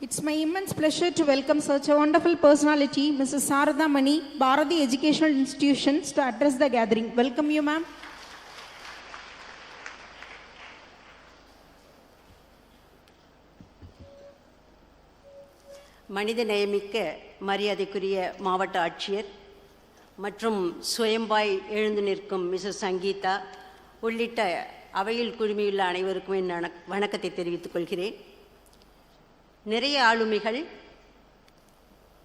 It's my immense pleasure to welcome such a wonderful personality, Mrs. Sarada Mani, Bharati Educational Institutions, to address the gathering. Welcome you, ma'am. மனித நேயமிக்க மரியாதைக்குரிய மாவட்ட ஆட்சியர் மற்றும் சுயம்பாய் எழுந்து நிற்கும் Mrs Sangeetha உள்ளிட்ட அவையில் குழுமியுள்ள அனைவருக்கும் என் வணக்- வணக்கத்தை தெரிவித்துக் கொள்கிறேன் நிறைய ஆளுமைகள்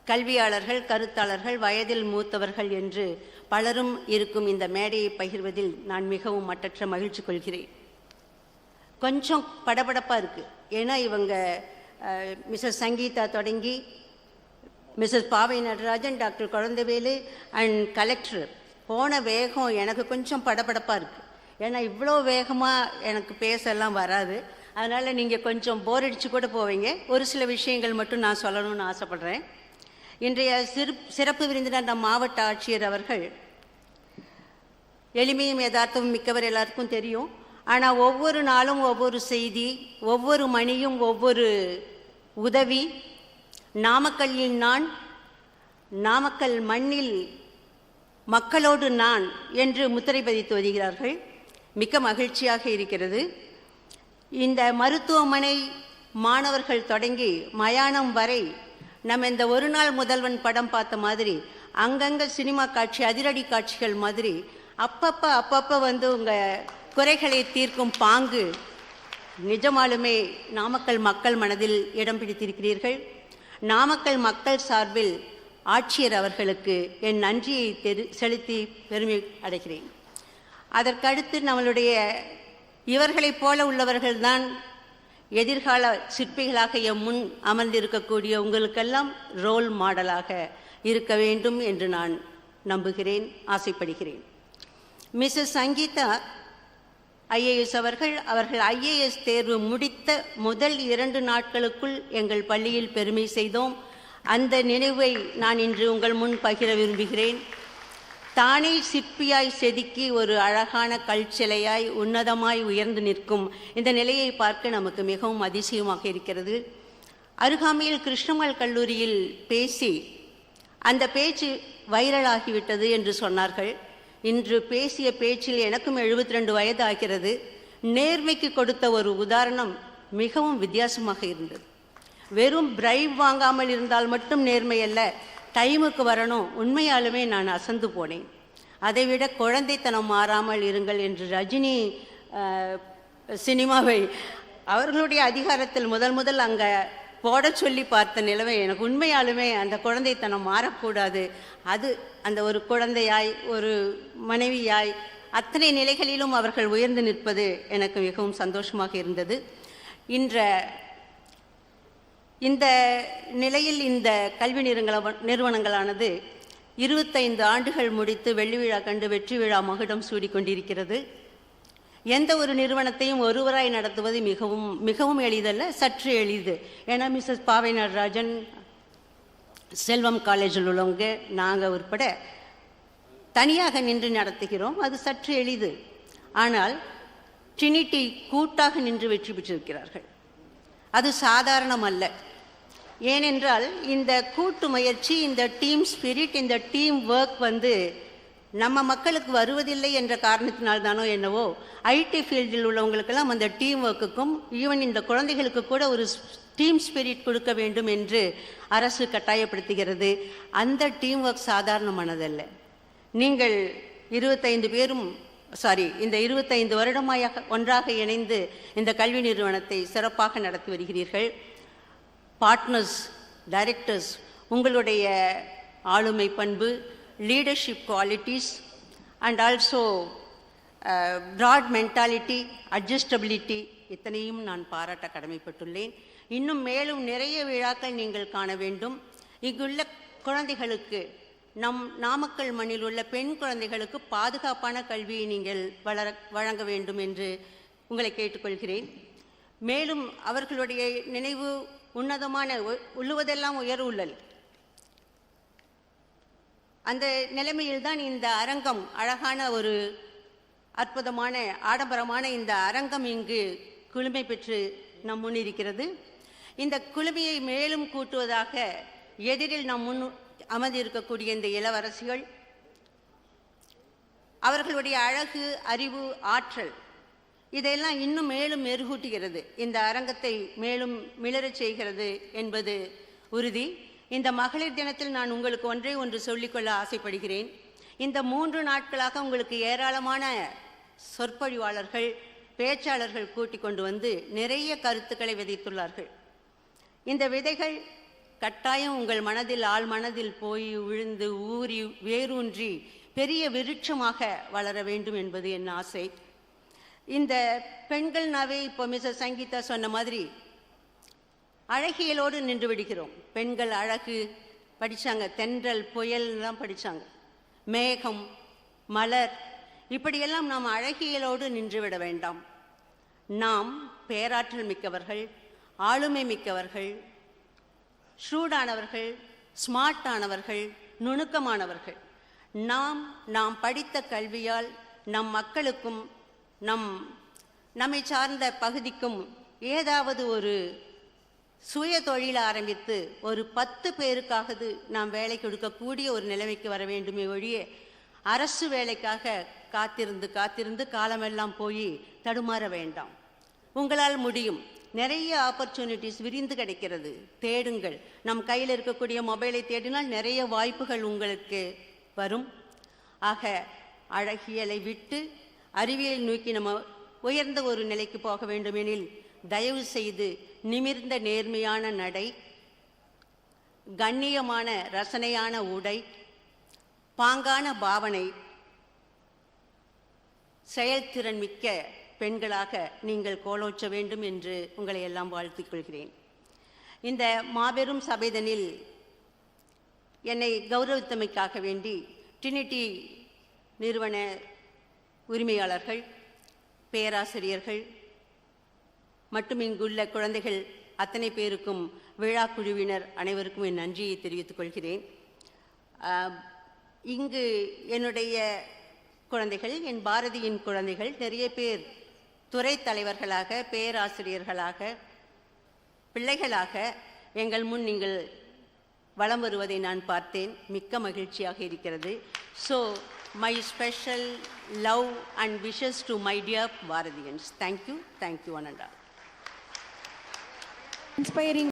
கல்வியாளர்கள் கருத்தாளர்கள் வயதில் மூத்தவர்கள் என்று பலரும் இருக்கும் இந்த மேடையை பகிர்வதில் நான் மிகவும் மட்டற்ற மகிழ்ச்சி கொள்கிறேன். கொஞ்சம் படபடப்பாக இருக்குது ஏன்னா இவங்க மிஸ்ஸஸ் சங்கீதா தொடங்கி Mrs Pavai Natarajan doctor Kuzhandaivelu and collector. போன வேகம் எனக்கு கொஞ்சம் படபடப்பாக இருக்குது ஏன்னா இவ்வளோ வேகமாக எனக்கு பேசலாம் வராது. அதனால் நீங்கள் கொஞ்சம் போர் அடித்து கூட போவீங்க. ஒரு சில விஷயங்கள் மட்டும் நான் சொல்லணும்னு ஆசைப்பட்றேன். இன்றைய சிறு சிறப்பு விருந்தினர் நம் மாவட்ட ஆட்சியர் அவர்கள் எளிமையும் யதார்த்தமும் மிக்கவர் எல்லாருக்கும் தெரியும். ஆனால் ஒவ்வொரு நாளும் ஒவ்வொரு செய்தி ஒவ்வொரு மணியும் ஒவ்வொரு உதவி. நாமக்கல்லில் நான் நாமக்கல் மண்ணில் மக்களோடு நான் என்று முத்திரை பதித்து வருகிறார்கள். மிக்க மகிழ்ச்சியாக இருக்கிறது. இந்த மருத்துவமனை மாணவர்கள் தொடங்கி மயானம் வரை நம்ம இந்த ஒரு நாள் முதல்வன் படம் பார்த்த மாதிரி அங்கங்கே சினிமா காட்சி அதிரடி காட்சிகள் மாதிரி அப்பப்போ அப்பப்போ வந்து உங்கள் குறைகளை தீர்க்கும் பாங்கு நிஜமாலுமே நாமக்கல் மக்கள் மனதில் இடம் பிடித்திருக்கிறீர்கள். நாமக்கல் மக்கள் சார்பில் ஆட்சியர் அவர்களுக்கு என் நன்றியை தெரி செலுத்தி பெருமை அடைகிறேன். அதற்கடுத்து நம்மளுடைய இவர்களைப் போல உள்ளவர்கள்தான் எதிர்கால சிற்பிகளாக எம் முன் அமர்ந்திருக்கக்கூடிய உங்களுக்கெல்லாம் ரோல் மாடலாக இருக்க வேண்டும் என்று நான் நம்புகிறேன் ஆசைப்படுகிறேன். மிஸ்ஸஸ் சங்கீதா ஐஏஎஸ் அவர்கள் அவர்கள் ஐஏஎஸ் தேர்வு முடித்த முதல் இரண்டு நாட்களுக்குள் எங்கள் பள்ளியில் பெருமை செய்தோம். அந்த நினைவை நான் இன்று உங்கள் முன் பகிர விரும்புகிறேன். தானே சிற்பியாய் செதுக்கி ஒரு அழகான கல் சிலையாய் உன்னதமாய் உயர்ந்து நிற்கும். இந்த நிலையை பார்க்க நமக்கு மிகவும் அதிசயமாக இருக்கிறது. அருகாமையில் கிருஷ்ணமல் கல்லூரியில் பேசி அந்த பேச்சு வைரலாகிவிட்டது என்று சொன்னார்கள். இன்று பேசிய பேச்சில் எனக்கும் 72 ரெண்டு வயது ஆகிறது நேர்மைக்கு கொடுத்த ஒரு உதாரணம் மிகவும் வித்தியாசமாக இருந்தது. வெறும் பிரைவ் வாங்காமல் இருந்தால் மட்டும் நேர்மை அல்ல டைமுக்கு வரணும். உண்மையாலுமே நான் அசந்து போனேன். அதைவிட குழந்தைத்தனம் மாறாமல் இருங்கள் என்று ரஜினி சினிமாவை அவர்களுடைய அதிகாரத்தில் முதல் முதல் அங்கே போட சொல்லி பார்த்த நிலவை எனக்கு உண்மையாலுமே அந்த குழந்தைத்தனம் மாறக்கூடாது. அது அந்த ஒரு குழந்தையாய் ஒரு மனைவியாய் அத்தனை நிலைகளிலும் அவர்கள் உயர்ந்து நிற்பது எனக்கு மிகவும் சந்தோஷமாக இருந்தது. இன்ற இந்த நிலையில் இந்த கல்வி நிறுவன நிறுவனங்களானது இருபத்தைந்து ஆண்டுகள் முடித்து வெள்ளி விழா கண்டு வெற்றி விழா மகுடம் சூடிக்கொண்டிருக்கிறது. எந்த ஒரு நிறுவனத்தையும் ஒருவராய் நடத்துவது மிகவும் மிகவும் எளிதல்ல சற்று எளிது. ஏன்னா மிஸ்ஸஸ் பாவை நடராஜன் செல்வம் காலேஜில் உள்ளவங்க நாங்கள் உட்பட தனியாக நின்று நடத்துகிறோம். அது சற்று எளிது. ஆனால் ட்ரினிட்டி கூட்டாக நின்று வெற்றி பெற்றிருக்கிறார்கள். அது சாதாரணம் அல்ல ஏனென்றால் இந்த கூட்டு முயற்சி இந்த டீம் ஸ்பிரிட் இந்த டீம் ஒர்க் வந்து நம்ம மக்களுக்கு வருவதில்லை என்ற காரணத்தினால் தானோ என்னவோ ஐடி ஃபீல்டில் உள்ளவங்களுக்கெல்லாம் அந்த டீம் ஒர்க்குக்கும் ஈவன் இந்த குழந்தைகளுக்கு கூட ஒரு டீம் ஸ்பிரிட் கொடுக்க வேண்டும் என்று அரசு கட்டாயப்படுத்துகிறது. அந்த டீம் ஒர்க் சாதாரணமானதல்ல. நீங்கள் இருபத்தைந்து பேரும் சாரி இந்த இருபத்தைந்து வருடமாயாக ஒன்றாக இணைந்து இந்த கல்வி நிறுவனத்தை சிறப்பாக நடத்தி வருகிறீர்கள். பார்ட்னர்ஸ் டைரக்டர்ஸ் உங்களுடைய ஆளுமை பண்பு leadership qualities and also broad mentality adjustability இத்தனையும் நான் பாராட்ட கடமைப்பட்டுள்ளேன். இன்னும் மேலும் நிறைய விழாக்கள் நீங்கள் காண வேண்டும். இங்குள்ள குழந்தைகளுக்கு நம் நாமக்கல் மண்ணில் உள்ள பெண் குழந்தைகளுக்கு பாதுகாப்பான கல்வியை நீங்கள் வளர வழங்க வேண்டும் என்று உங்களை கேட்டுக்கொள்கிறேன். மேலும் அவர்களுடைய நினைவு உன்னதமான உள்ளுவதெல்லாம் உயர் உள்ளல். அந்த நிலைமையில்தான் இந்த அரங்கம் அழகான ஒரு அற்புதமான ஆடம்பரமான இந்த அரங்கம் இங்கு குளுமை பெற்று நம் முன் இருக்கிறது. இந்த குழுமையை மேலும் கூட்டுவதாக எதிரில் நம் முன் அமர்ந்திருக்கக்கூடிய இந்த இளவரசிகள் அவர்களுடைய அழகு அறிவு ஆற்றல் இதையெல்லாம் இன்னும் மேலும் மெருகூட்டுகிறது. இந்த அரங்கத்தை மேலும் மிளரச் செய்கிறது என்பது உறுதி. இந்த மகளிர் தினத்தில் நான் உங்களுக்கு ஒன்றே ஒன்று சொல்லிக்கொள்ள ஆசைப்படுகிறேன். இந்த மூன்று நாட்களாக உங்களுக்கு ஏராளமான சொற்பொழிவாளர்கள் பேச்சாளர்கள் கூட்டிக் கொண்டு வந்து நிறைய கருத்துக்களை விதைத்துள்ளார்கள். இந்த விதைகள் கட்டாயம் உங்கள் மனதில் ஆழ் மனதில் போய் விழுந்து ஊறி வேரூன்றி பெரிய விருட்சமாக வளர வேண்டும் என்பது என் ஆசை. இந்த பெண்கள்னாவே இப்போ மிஸ்ஸஸ் சங்கீதா சொன்ன மாதிரி அழகியலோடு நின்று விடுகிறோம். பெண்கள் அழகு படித்தாங்க தென்றல் புயல்லாம் படிச்சாங்க. மேகம் மலர் இப்படியெல்லாம் நாம் அழகியலோடு நின்றுவிட வேண்டாம். நாம் பேராற்றல் மிக்கவர்கள் ஆளுமை மிக்கவர்கள் ஷூடானவர்கள் ஸ்மார்ட்டானவர்கள் நுணுக்கமானவர்கள். நாம் நாம் படித்த கல்வியால் நம் மக்களுக்கும் நம் நம்மை சார்ந்த பகுதிக்கும் ஏதாவது ஒரு சுய தொழில் ஆரம்பித்து ஒரு பத்து பேருக்காவது நாம் வேலை கொடுக்கக்கூடிய ஒரு நிலைமைக்கு வர வேண்டுமே ஒழிய அரசு வேலைக்காக காத்திருந்து காத்திருந்து காலமெல்லாம் போய் தடுமாற வேண்டாம். உங்களால் முடியும். நிறைய ஆப்பர்ச்சுனிட்டிஸ் விரிந்து கிடைக்கிறது. தேடுங்கள். நம் கையில் இருக்கக்கூடிய மொபைலை தேடினால் நிறைய வாய்ப்புகள் உங்களுக்கு வரும். ஆக அழகியலை விட்டு அறிவியலை நோக்கி நம்ம உயர்ந்த ஒரு நிலைக்கு போக வேண்டுமெனில் தயவு செய்து நிமிர்ந்த நேர்மையான நடை கண்ணியமான ரசனையான உடை பாங்கான பாவனை செயல்திறன் மிக்க பெண்களாக நீங்கள் கோலோச்ச வேண்டும் என்று உங்களை எல்லாம் வாழ்த்திக் கொள்கிறேன். இந்த மாபெரும் சபைதனில் என்னை கௌரவித்தமைக்காக வேண்டி ட்ரினிட்டி நிறுவன உரிமையாளர்கள் பேராசிரியர்கள் மற்றும் இங்குள்ள குழந்தைகள் அத்தனை பேருக்கும் விழா குழுவினர் அனைவருக்கும் என் நன்றியை தெரிவித்துக் கொள்கிறேன். இங்கு என்னுடைய குழந்தைகள் என் பாரதியின் குழந்தைகள் நிறைய பேர் துறை தலைவர்களாக பேராசிரியர்களாக பிள்ளைகளாக எங்கள் முன் நீங்கள் வலம் வருவதை நான் பார்த்தேன். மிக்க மகிழ்ச்சியாக இருக்கிறது. So my special love and wishes to my dear Bharatians. Thank you. Thank you, Ananda. Inspiring